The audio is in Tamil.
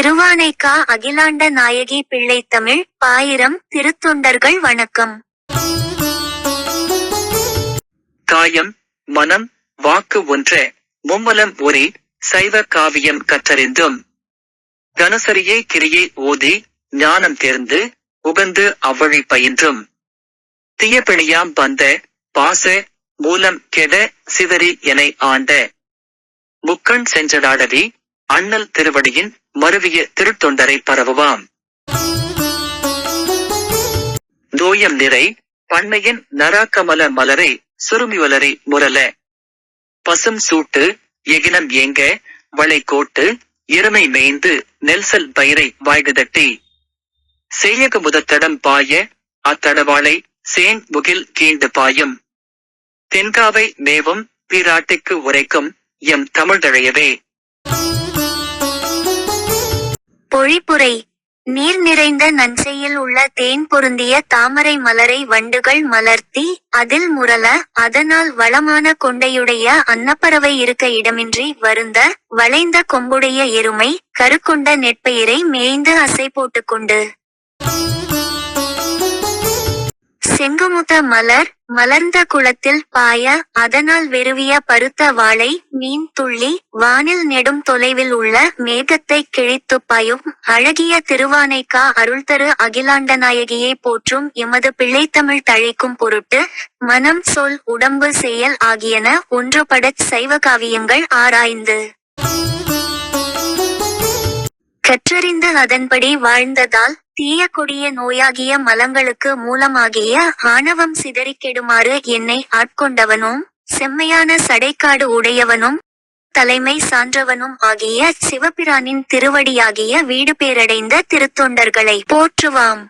திருவானைக்கா அகிலாண்ட நாயகி பிள்ளைத்தமிழ் பாயிரம் திருத்தொண்டர்கள் வணக்கம். காயம் மனம் வாக்கு ஒன்ற மும்மலம் ஒரே சைவ காவியம் கற்றறிந்தும். தனசரியே கிரியை ஓதி ஞானம் தேர்ந்து உகந்து அவ்வழி பயின்றும். தீயபிணியாம் வந்த பாச மூலம் கெட சிதறி என ஆண்ட. முக்கண் சென்றடாடவி அண்ணல் திருவடியின் மருவிய திருத்தொண்டரை பரவுவாம். தோயம் நிறை பண்ணையின் நராக்கமல மலரை சுருமி வளரை முரல பசும் சூட்டு எகினம் ஏங்க வளை கோட்டு இருமை மேய்ந்து நெல்சல் பயிரை வாய்கதட்டி செய்யக முதத்தடம் பாய அத்தடவாளை சேன் முகில் கீண்டு பாயும். தென்காவை மேவும் பிராட்டிக்கு உரைக்கும் எம் தமிழ்தழையவே. பொழிப்புரை நீர் நிறைந்த நஞ்சையில் உள்ள தேன் பொருந்திய தாமரை மலரை வண்டுகள் மலர்த்தி அதில் முரல அதனால் வளமான கொண்டையுடைய அன்னப்பறவை இருக்க இடமின்றி வருந்த வளைந்த கொம்புடைய எருமை கருக்கொண்ட நெற்பயிரை மேய்ந்து அசை போட்டுக்கொண்டு செங்குமுத மலர் மலர்ந்த குளத்தில் பாய அதனால் வெறுவிய பருத்த வாழை மீன் துள்ளி வானில் நெடும் தொலைவில் உள்ள மேகத்தை கிழித்து பாயும் அழகிய திருவானைக்கா அருள்தரு அகிலாண்டநாயகியை போற்றும் எமது பிள்ளைத்தமிழ் தழைக்கும் பொருட்டு மனம் சொல் உடம்பு செயல் ஆகியன ஒன்றுபடச் சைவ காவியங்கள் ஆராய்ந்து. கற்றறிந்து அதன்படி வாழ்ந்ததால் தீய கொடிய நோயாகிய மலங்களுக்கு மூலமாகிய ஆணவம் சிதறிக் கெடுமாறு என்னை ஆட்கொண்டவனும் செம்மையான சடைக்காடு உடையவனும் தலைமை சான்றவனும் ஆகிய சிவபிரானின் திருவடியாகிய வீடு பேரடைந்த திருத்தொண்டர்களை போற்றுவாம்.